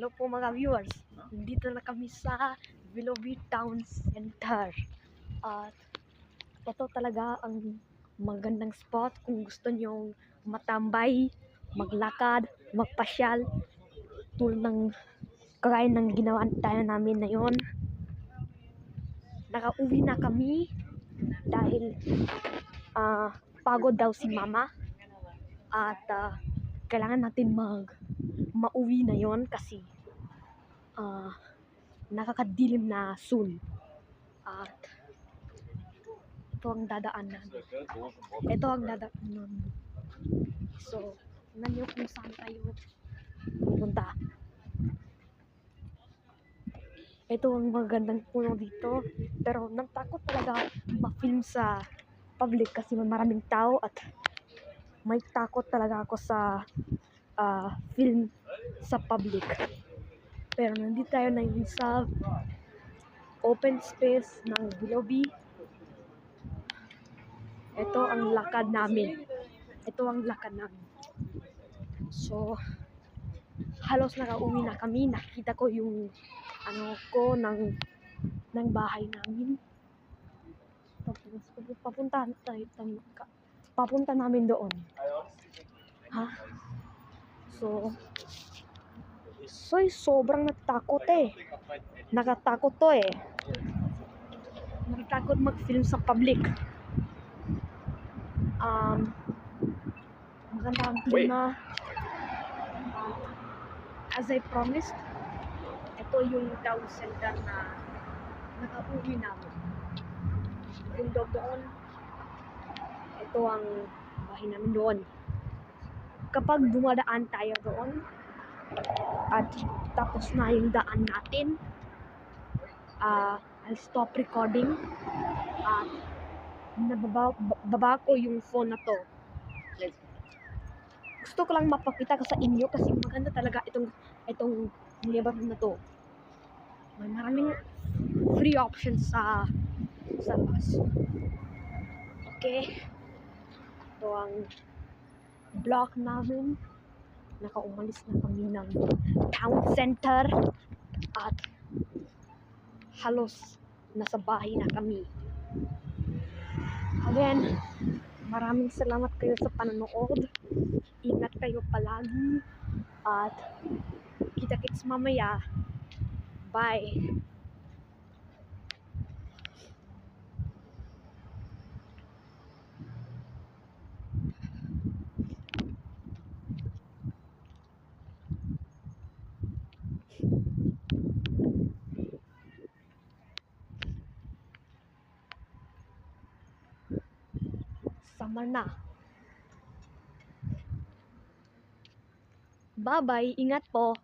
Hello po mga viewers. Dito na kami sa Willoughby Town Center. At ito talaga ang magandang spot kung gusto nyong matambay, maglakad, magpasyal. Tulad ng kagaya ng ginawa tayo namin na yon. Nakauwi na kami dahil ah, pagod daw si mama. At ah, kailangan natin mag mauwi na yon kasi ah nakakadilim na soon. At ito ang dadaan namin. Ito ang dadaan namin. So, tingnan niyo kung saan tayo pupunta. Ito ang magandang puno dito. Pero natakot talaga ma-film sa public kasi maraming tao at may takot talaga ako sa ah, film sa public. Pero nandito tayo na yun sa open space ng Willoughby. Ito ang lakad namin. Ito ang lakad namin. So, halos nakauwi na kami. Nakita ko yung ano ko ng ng bahay namin. Tapos, papunta tayo papunta namin doon. Ha? So, so sobrang natatakot eh. Nakatakot to eh. Nakatakot mag-film sa public. Um, maganda ang klima. Uh, as I promised, ito yung town center na nakauwi namin. Yung doon, ito ang bahay namin doon. Kapag dumadaan tayo doon, at tapos na yung daan natin, ah I'll stop recording at nababa baba ko yung phone na to. Gusto ko lang mapakita ko sa inyo kasi maganda talaga itong itong neighborhood na to. May maraming free options sa sa bus. Okay. Ito ang block namin nakaumalis na kami ng town center at halos nasa bahay na kami. Again, maraming salamat kayo sa panonood. Ingat kayo palagi at kita-kits mamaya. Bye! Summer na. Bye-bye. Ingat po.